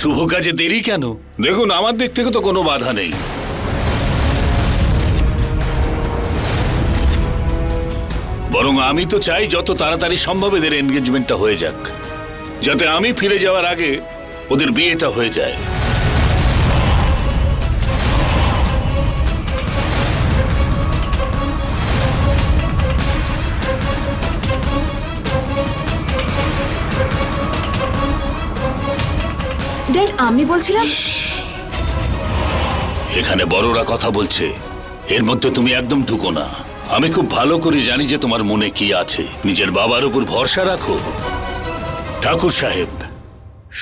শুভ কাজে দেরি কেন? দেখুন, আমার দিক থেকে তো কোনো বাধা নেই। বরং আমি তো চাই যত তাড়াতাড়ি সম্ভব এদের এনগেজমেন্টটা হয়ে যাক। যাতে আমি ফিরে যাওয়ার আগে ওদের বিয়েটা হয়ে যায়। আমি বলছিলাম এখানে বড়রা কথা বলছে। এর মধ্যে তুমি একদম ঢুকো না। আমি খুব ভালো করে জানি যে তোমার মনে কি আছে। নিজের বাবার উপর ভরসা রাখো। ঠাকুর সাহেব।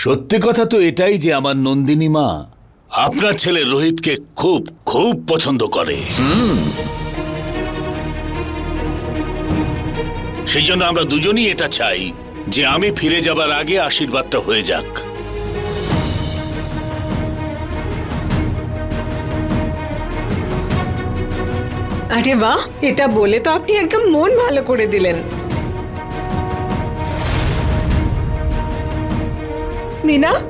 সত্যি কথা তো এটাই যে আমার নন্দিনী মা। আপনার ছেলে রোহিতকে খুব খুব পছন্দ করে। সেই জন্য আমরা দুজনই এটা চাই যে আমি ফিরে যাবার আগে আশীর্বাদটা হয়ে যাক। আরে বাহ এটা বলে তো আপনি একদম মন ভালো করে দিলেন। মিনা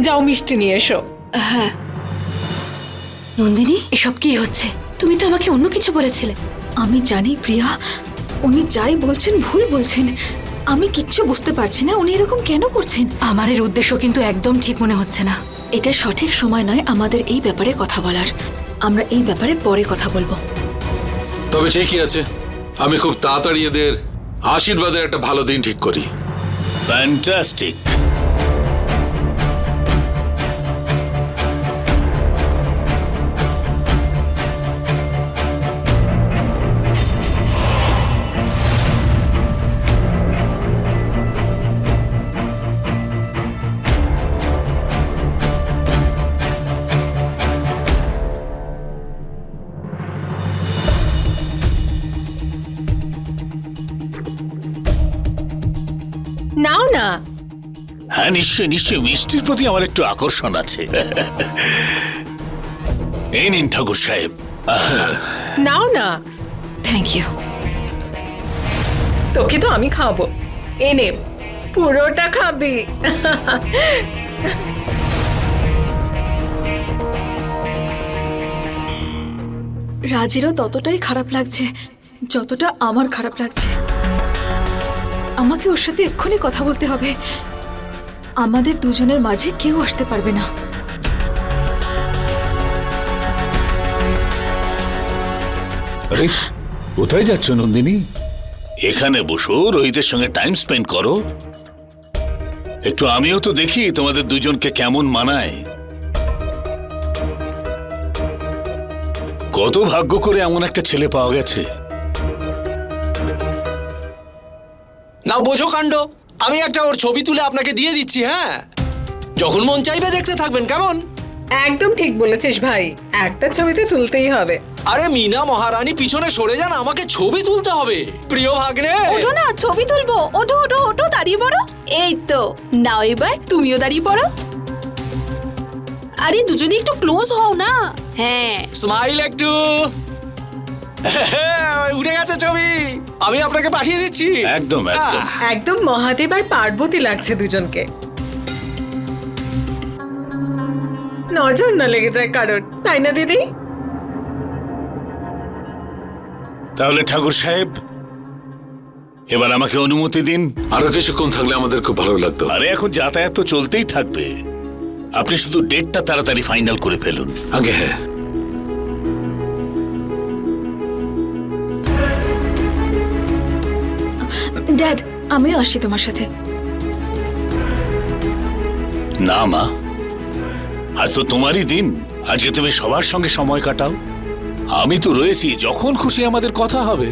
যাও মিষ্টি নিয়ে এসো। হ্যাঁ। নন্দিনী এসব কি হচ্ছে? তুমি তো আমাকে অন্য কিছু বলেছিলে। আমি জানি প্রিয়া। উনি যাই বলছেন ভুল বলছেন। আমি কিচ্ছু বুঝতে পারছি না উনি এরকম কেন করছেন? আমার এর উদ্দেশ্য কিন্তু একদম ঠিক মনে হচ্ছে না। এটা সঠিক সময় নয় আমাদের এই ব্যাপারে কথা বলার। আমরা এই ব্যাপারে পরে কথা বলব। তবে ঠিকই আছে। আমি খুব তাড়াতাড়ি এদের আশীর্বাদের একটা ভালো দিন ঠিক করি। ফ্যান্টাস্টিক হ্যাঁ নিশ্চয়ই নিশ্চয়ই। মিষ্টির প্রতি আমার একটু আকর্ষণ আছে। এই নিন ঠাকুর সাহেব। নাও না। থ্যাংক ইউ তোকে তো আমি খাওয়াবো। এনে পুরোটা খাবি। রাজেরও ততটাই খারাপ লাগছে যতটা আমার খারাপ লাগছে। আমাকে ওর সাথে এক্ষুনি কথা বলতে হবে। আমাদের দুজনের মাঝে কেউ আসতে পারবে না। আরে কোথায় যাচ্ছ নন্দিনী? এখানে বসো রোহিতের সঙ্গে টাইম স্পেন্ড করো। একটু আমিও তো দেখি তোমাদের দুজনকে কেমন মানায়। কত ভাগ্য করে এমন একটা ছেলে পাওয়া গেছে। না বোঝো কাণ্ড। আমি একটা ওর ছবি তুলে আপনাকে দিয়ে দিচ্ছি হ্যাঁ? যখন মন চাইবে দেখতে থাকবেন কেমন? একদম ঠিক বলেছিস ভাই একটা ছবিতে তুলতেই হবে। আরে মিনা মহারানী পিছনে সরে যান আমাকে ছবি তুলতে হবে। প্রিয় ভাগ্নে! ওঠো না ছবি তুলবো। ওঠো ওঠো ওঠো দাঁড়িয়ে পড়ো। এই তো নাও এবার তুমিও দাঁড়িয়ে পড়ো। আরে দুজনে একটু ক্লোজ হও না। হ্যাঁ। স্মাইল একটু। উঠে গেছে ছবি। আমি আপনাকে পাঠিয়ে দিচ্ছি। একদম একদম। একদম মহাদেব আর পার্বতী লাগছে দুজনকে। নজর না লেগে যায় কারোর তাই না দিদি? তাহলে ঠাকুর সাহেব এবার আমাকে অনুমতি দিন। আরও কিছুক্ষণ থাকলে আমাদের খুব ভালো লাগতো। আরে এখন যাতায়াত তো চলতেই থাকবে। আপনি শুধু ডেটটা তাড়াতাড়ি ফাইনাল করে ফেলুন। আগে হ্যাঁ। ড্যাড আমিও আসছি তোমার সাথে। না, মা। আজ তো তোমারই দিন। আজকে তুমি সবার সঙ্গে সময় কাটাও। আমি তো রয়েছি, যখন খুশি আমাদের কথা হবে।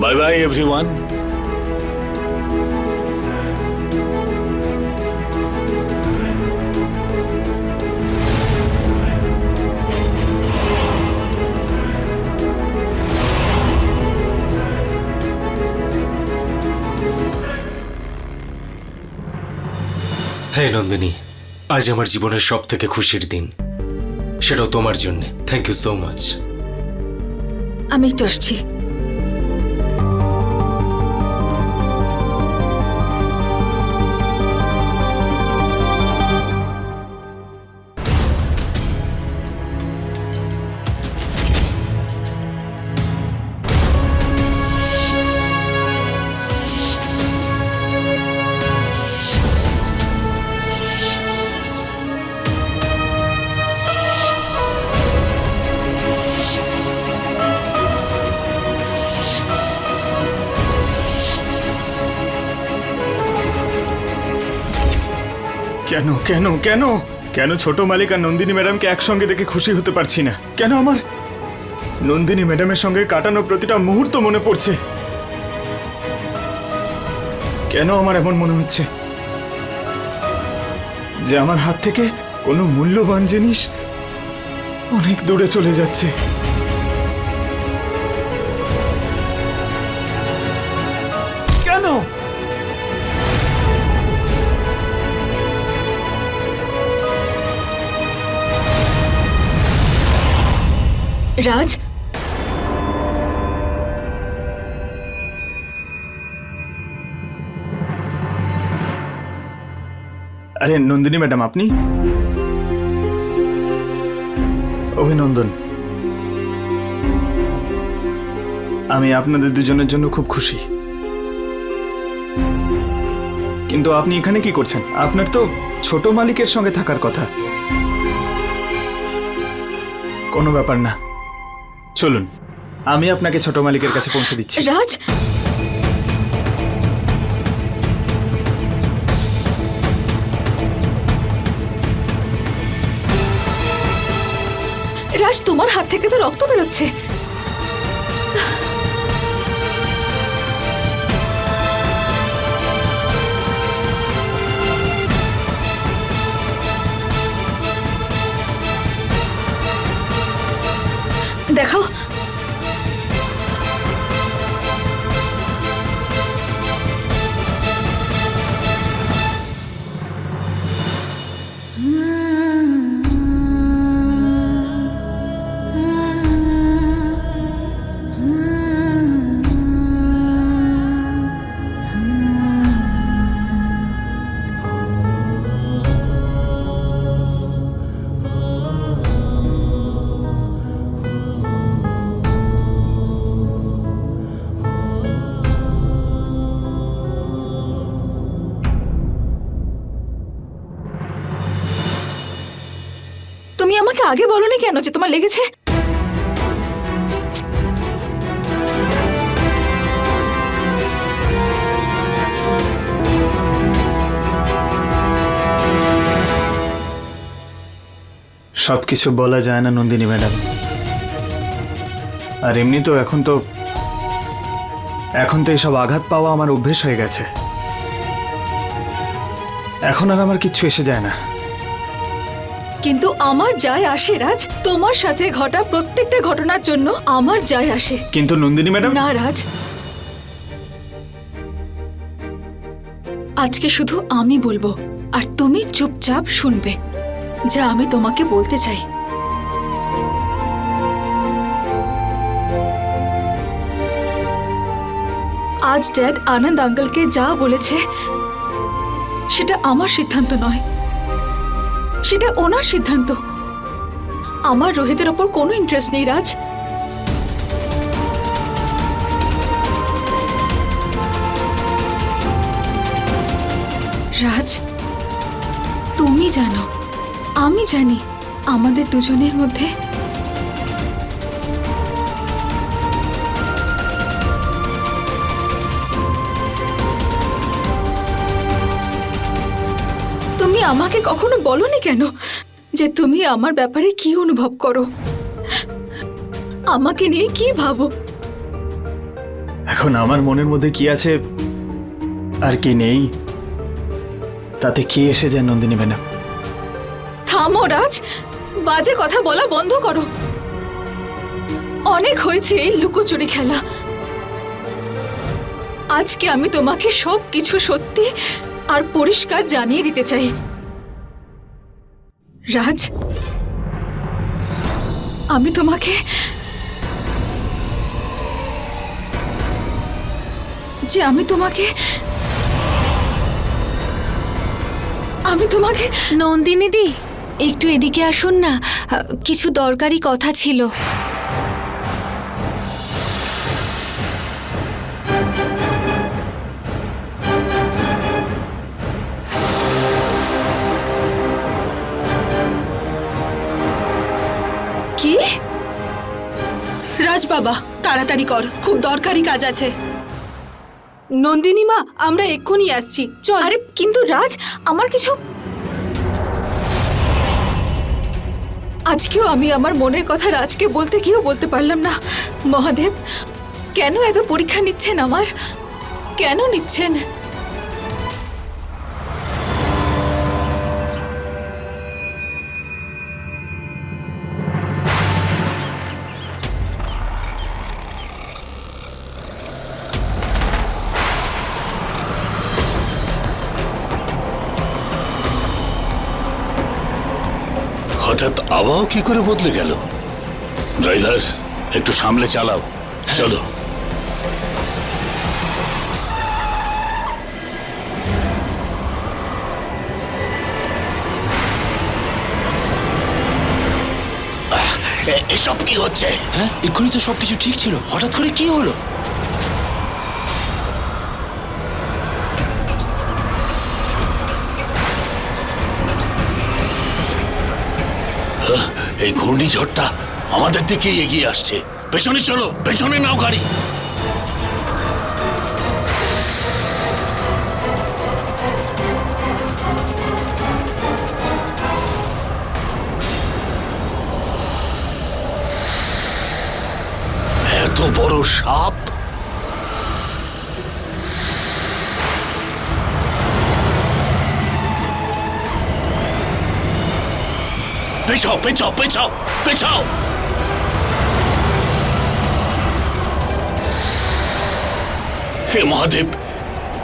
বাই বাই এভরিওয়ান হ্যাঁ নন্দিনী, আজ আমার জীবনের সব থেকে খুশির দিন। সেটাও তোমার জন্যে। থ্যাংক ইউ সো মাচ আমি একটু আসছি। কেন কেন কেন? কেন ছোট মালিক আর নন্দিনী ম্যাডামকে একসঙ্গে দেখে খুশি হতে পারছি না? কেন আমার নন্দিনী ম্যাডামের সঙ্গে কাটানো প্রতিটা মুহূর্ত মনে পড়ছে? কেন আমার এমন মনে হচ্ছে? যে আমার হাত থেকে কোনো মূল্যবান জিনিস অনেক দূরে চলে যাচ্ছে। রাজ? আরে, নন্দিনী ম্যাডাম, আপনি? অভিনন্দন। আমি আপনাদের দুজনের জন্য খুব খুশি। কিন্তু আপনি এখানে কি করছেন? আপনার তো ছোট মালিকের সঙ্গে থাকার কথা। কোনো ব্যাপার না। চলুন, আমি আপনাকে ছোট মালিকের কাছে পৌঁছে দিচ্ছি। রাজ! রাজ, তোমার হাত থেকে তো রক্ত বেরোচ্ছে। দেখাও আগে বলনি কেন যে তোমার লেগেছে? সব কিছু বলা যায় না নন্দিনী ম্যাডাম। আর এমনি তো এখন তো এখন তো এসব আঘাত পাওয়া আমার অভ্যেস হয়ে গেছে। এখন আর আমার কিচ্ছু এসে যায় না। কিন্তু আমার যায় আসে রাজ। তোমার সাথে ঘটা প্রত্যেকটা ঘটনার জন্য আমার যায় আসে। কিন্তু নন্দিনী ম্যাডাম? না রাজ। আজকে শুধু আমি বলব আর তুমি চুপচাপ শুনবে যা আমি তোমাকে বলতে চাই। আজ ড্যাড আনন্দ আঙ্কেলকে যা বলেছে সেটা আমার সিদ্ধান্ত নয়। সেটা ওনার সিদ্ধান্ত। আমার রোহিতের ওপর কোনো ইন্টারেস্ট নেই, রাজ। রাজ, তুমি জানো, আমি জানি আমাদের দুজনের মধ্যে আমাকে কখনো বলনি কেন যে তুমি আমার ব্যাপারে কি অনুভব করো? আমাকে নিয়ে কি ভাবো? এখন আমার মনের মধ্যে কি আছে আর কি নেই তাতে কি এসে যায় নন্দিনী ম্যাডাম? থামো রাজ বাজে কথা বলা বন্ধ করো। অনেক হয়েছে এই লুকোচুরি খেলা। আজকে আমি তোমাকে সব কিছু সত্যি আর পরিষ্কার জানিয়ে দিতে চাই। রাজ, আমি তোমাকে যে আমি তোমাকে আমি তোমাকে নন্দিনী দি একটু এদিকে আসুন না। কিছু দরকারি কথা ছিল। বাবা তাড়াতাড়ি কর। খুব দরকারি কাজ আছে। নন্দিনী মা আমরা এক্ষুনি আসছি। চল। আরে কিন্তু রাজ আমার কিছু আজকেও আমি আমার মনের কথা রাজকে বলতে গিয়েও বলতে পারলাম না। মহাদেব কেন এত পরীক্ষা নিচ্ছেন আমার? কেন নিচ্ছেন? আবহাওয়া কি করে বদলে গেল? ড্রাইভার একটু সামলে চালাও। চলো। আহ, এ- এসব কি হচ্ছে? হ্যাঁ এক্ষুনি তো সবকিছু ঠিক ছিল। হঠাৎ করে কি হলো? এই ঘূর্ণিঝড়টা আমাদের দিকেই এগিয়ে আসছে। পেছনে চলো পেছনে নাও গাড়ি। এত বড় সাপ পেছাও পেছাও পেছাও পেছাও হে মহাদেব,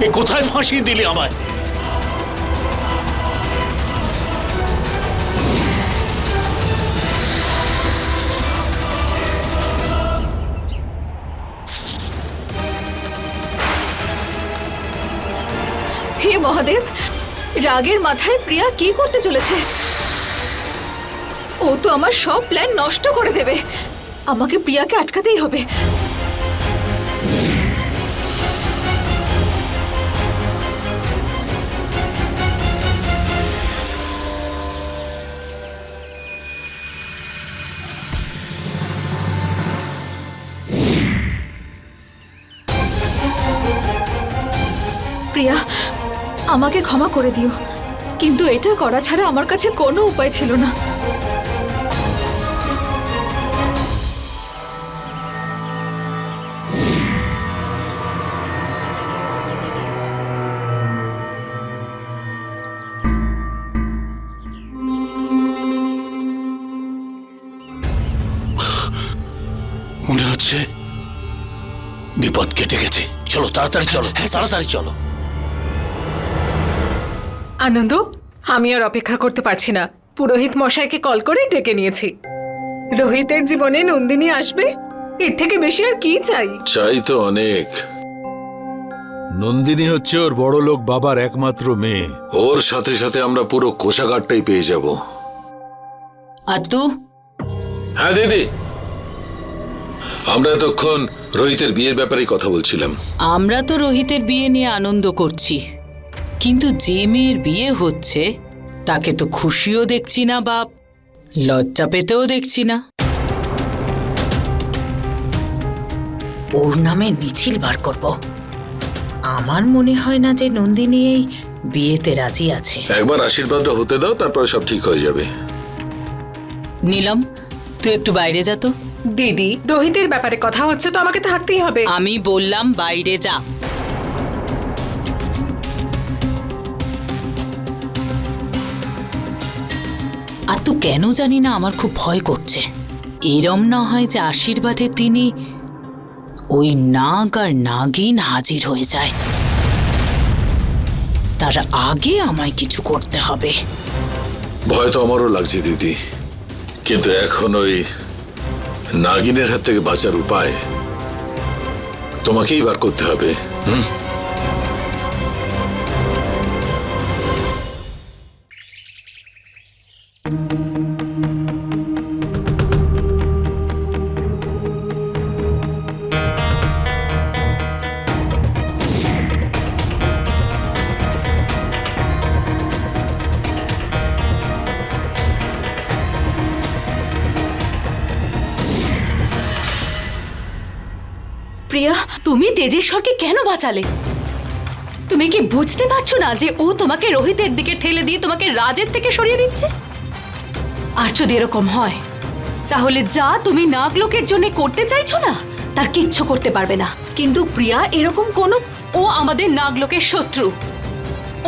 এ কোথায় ফাঁসিয়ে দিলি আমায়? হে মহাদেব, রাগের মাথায় প্রিয়া কি করতে চলেছে? ও তো আমার সব প্ল্যান নষ্ট করে দেবে। আমাকে প্রিয়াকে আটকাতেই হবে। প্রিয়া, আমাকে ক্ষমা করে দিও। কিন্তু এটা করা ছাড়া আমার কাছে কোনো উপায় ছিল না। মনে হচ্ছে বিপদ কেটে গেছে। চলো তাড়াতাড়ি চলো তাড়াতাড়ি চলো। আনন্দ আমি আর অপেক্ষা করতে পারছি না। পুরোহিত মশাইকে কল করে ডেকে নিয়েছি। রোহিতের জীবনে নন্দিনী আসবে? এর থেকে বেশি আর কি চাই? চাই তো অনেক। নন্দিনী হচ্ছে ওর বড় লোক বাবার একমাত্র মেয়ে। ওর সাথে সাথে আমরা পুরো কোষাগারটাই পেয়ে যাব। আত্তু হ্যাঁ দিদি। আমরা এতক্ষণ রোহিতের বিয়ের ব্যাপারে কথা বলছিলাম। আমরা তো রোহিতের বিয়ে নিয়ে আনন্দ করছি। কিন্তু যে মেয়ের বিয়ে হচ্ছে তাকে তো খুশিও দেখছি না বাপ। লজ্জা পেতেও দেখছি না। ওর নামে মিছিল বার করব। আমার মনে হয় না যে নন্দিনী এই বিয়েতে রাজি আছে। একবার আশীর্বাদটা হতে দাও তারপর সব ঠিক হয়ে যাবে। নীলম তুই একটু বাইরে যা তো। দিদি রোহিতের ব্যাপারে কথা হচ্ছে তো আমাকে থাকতেই হবে। আমি বললাম বাইরে যা। আর তো কেন জানি না আমার খুব ভয় করছে। এরম না হয় যে আশীর্বাদে তিনি ওই নাগ আর নাগিন হাজির হয়ে যায়। তার আগে আমায় কিছু করতে হবে। ভয় তো আমারও লাগছে দিদি। কিন্তু এখন ওই নাগিনের হাত থেকে বাঁচার উপায় তোমাকেই বার করতে হবে হুম? প্রিয়া, তুমি তেজেশ্বরকে কেন বাঁচালে? তুমি কি বুঝতে পারছ না যে ও তোমাকে রোহিতের দিকে ঠেলে দিয়ে তোমাকে রাজের থেকে সরিয়ে দিচ্ছে? আর যদি এরকম হয়, তাহলে যা তুমি নাগলোকের জন্য করতে চাইছো না, তার কিচ্ছু করতে পারবে না। কিন্তু প্রিয়া, এরকম কোনো ও আমাদের নাগলোকের শত্রু।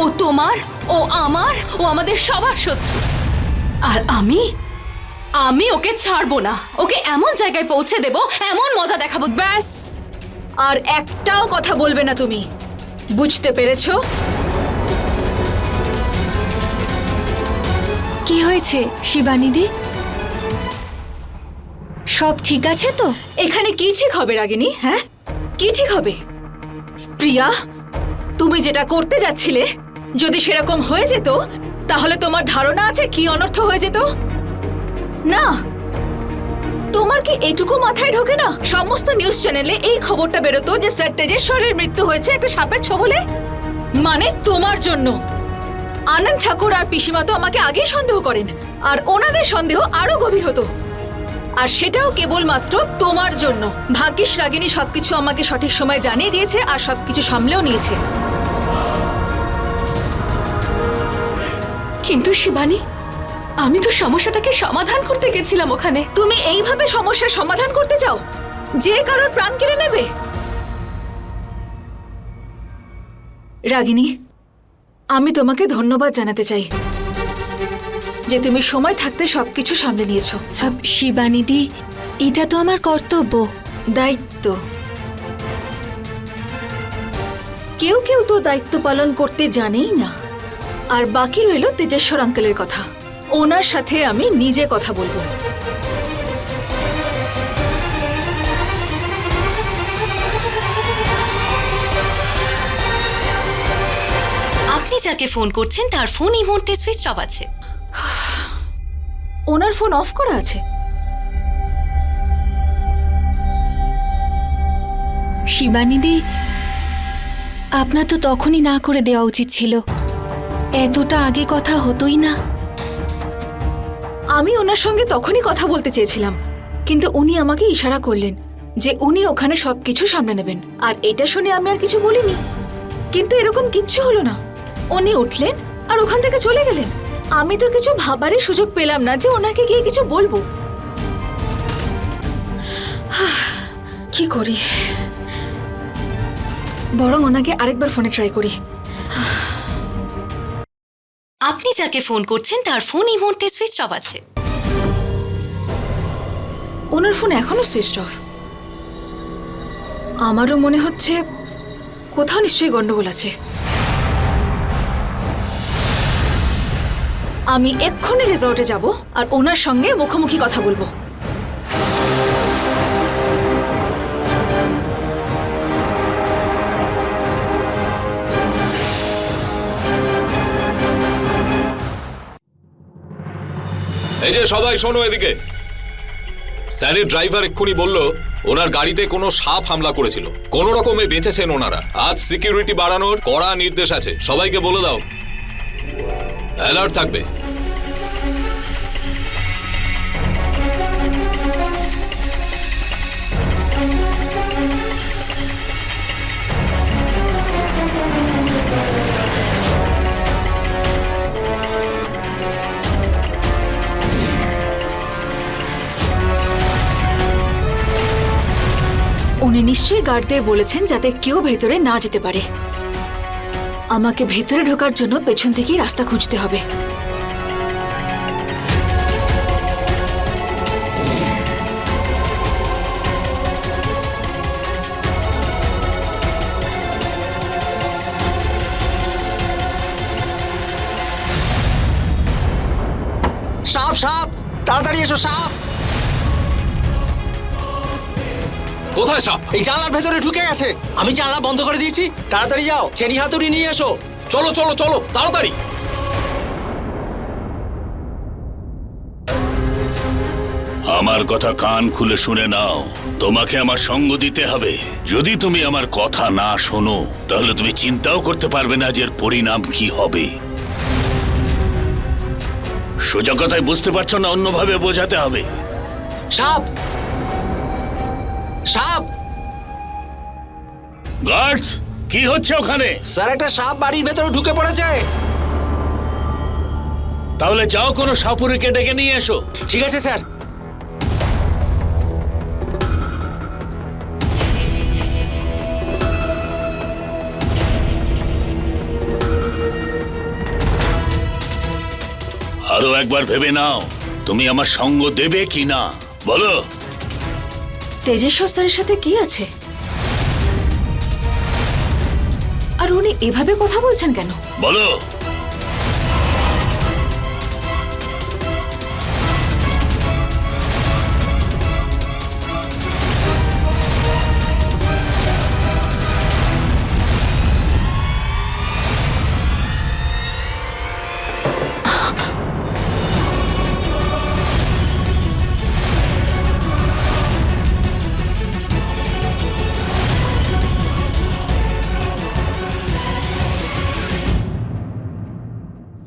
ও তোমার, ও আমার, ও আমাদের সবার শত্রু। আর আমি? আমি ওকে ছাড়বো না। ওকে এমন জায়গায় পৌঁছে দেব, এমন মজা দেখাবো। ব্যাস! আর একটাও কথা বলবে না তুমি। বুঝতে পেরেছ? কি হয়েছে শিবানিদি? সব ঠিক আছে তো? এখানে কি ঠিক হবে রাগিনী হ্যাঁ? কি ঠিক হবে? প্রিয়া তুমি যেটা করতে যাচ্ছিলে যদি সেরকম হয়ে যেত তাহলে তোমার ধারণা আছে কি অনর্থ হয়ে যেত? না তোমার কি এটুকু মাথায় ঢোকে না? সমস্ত নিউজ চ্যানেলে এই খবরটা বেরোতো যে স্যার তেজেশ্বরের মৃত্যু হয়েছে একটা সাপের ছবলে? মানে তোমার জন্য। আনন্দ ঠাকুর আর পিসিমা তো আমাকে আগেই সন্দেহ করেন, আর ওনাদের সন্দেহ আরও গভীর হতো। আর সেটাও কেবলমাত্র তোমার জন্য। ভাগ্যিস রাগিনী সবকিছু আমাকে সঠিক সময় জানিয়ে দিয়েছে আর সবকিছু সামলেও নিয়েছে। কিন্তু শিবানী আমি তো সমস্যাটাকে সমাধান করতে গেছিলাম ওখানে। তুমি এইভাবে সমস্যার সমাধান করতে চাও? যে কারোর প্রাণ কেড়ে নেবে? রাগিনী আমি তোমাকে ধন্যবাদ জানাতে চাই যে তুমি সময় থাকতে সবকিছু সামলে নিয়েছো। শিবানিদি এটা তো আমার কর্তব্য। দায়িত্ব। কেউ কেউ তো দায়িত্ব পালন করতে জানেই না। আর বাকি রইল তেজেশ্বর আঙ্কেলের কথা। ওনার সাথে আমি নিজে কথা বলব। আপনি যাকে ফোন করছেন তার ফোন এই মুহূর্তে সুইচ অফ আছে। ওনার ফোন অফ করা আছে? শিবানিদি আপনার তো তখনই না করে দেওয়া উচিত ছিল। এতটা আগে কথা হতোই না। আমি ওনার সঙ্গে তখনই কথা বলতে চেয়েছিলাম। কিন্তু উনি আমাকে ইশারা করলেন যে উনি ওখানে সব কিছু সামনে নেবেন। আর এটা শুনে আমি আর কিছু বলিনি। কিন্তু এরকম কিচ্ছু হলো না। উনি উঠলেন আর ওখান থেকে চলে গেলেন। আমি তো কিছু ভাবারই সুযোগ পেলাম না যে ওনাকে গিয়ে কিছু বলব। কি করি? বরং ওনাকে আরেকবার ফোনে ট্রাই করি। যাকে ফোন করছেন, তার ফোন এই মুহূর্তে সুইচ অফ আছে। ওনার ফোন এখনও সুইচ অফ আমারও মনে হচ্ছে কোথাও নিশ্চয়ই গন্ডগোল আছে। আমি এক্ষুনি রিসর্টে যাব আর ওনার সঙ্গে মুখোমুখি কথা বলব। এই যে সবাই শোনো এদিকে। স্যারের ড্রাইভার এক্ষুনি বলল, ওনার গাড়িতে কোনো সাপ হামলা করেছিল। কোন রকমে বেঁচেছেন ওনারা। আজ সিকিউরিটি বাড়ানোর কড়া নির্দেশ আছে। সবাইকে বলে দাও। অ্যালার্ট থাকবে। উনি নিশ্চয়ই গার্ডদের বলেছেন যাতে কেউ ভেতরে না যেতে পারে। আমাকে ভেতরে ঢোকার জন্য পেছন থেকেই রাস্তা খুঁজতে হবে। এই জানলার ভেতরে ঢুকে গেছে। আমি জানলা বন্ধ করে দিয়েছি। তাড়াতাড়ি যাও। চেনি হাতুড়ি নিয়ে এসো। চলো চলো চলো। তাড়াতাড়ি। আমার কথা কান খুলে শুনে নাও। তোমাকে আমার সঙ্গ দিতে হবে। যদি তুমি আমার কথা না শোনো তাহলে তুমি চিন্তাও করতে পারবে না যে এর পরিণাম কি হবে। সোজা কথায় বুঝতে পারছ না অন্যভাবে বোঝাতে হবে। সাপ! সাপ। গার্ডস কি হচ্ছে ওখানে? স্যার একটা সাপ বাড়ির ভেতরে ঢুকে পড়েছে। তাহলে যাও কোনো সাপুরিকে ডেকে নিয়ে এসো। ঠিক আছে স্যার। আরও একবার ভেবে নাও তুমি আমার সঙ্গ দেবে কি না বলো। তেজেশ্বর স্যারের সাথে কি আছে? আর উনি এভাবে কথা বলছেন কেন? বলো।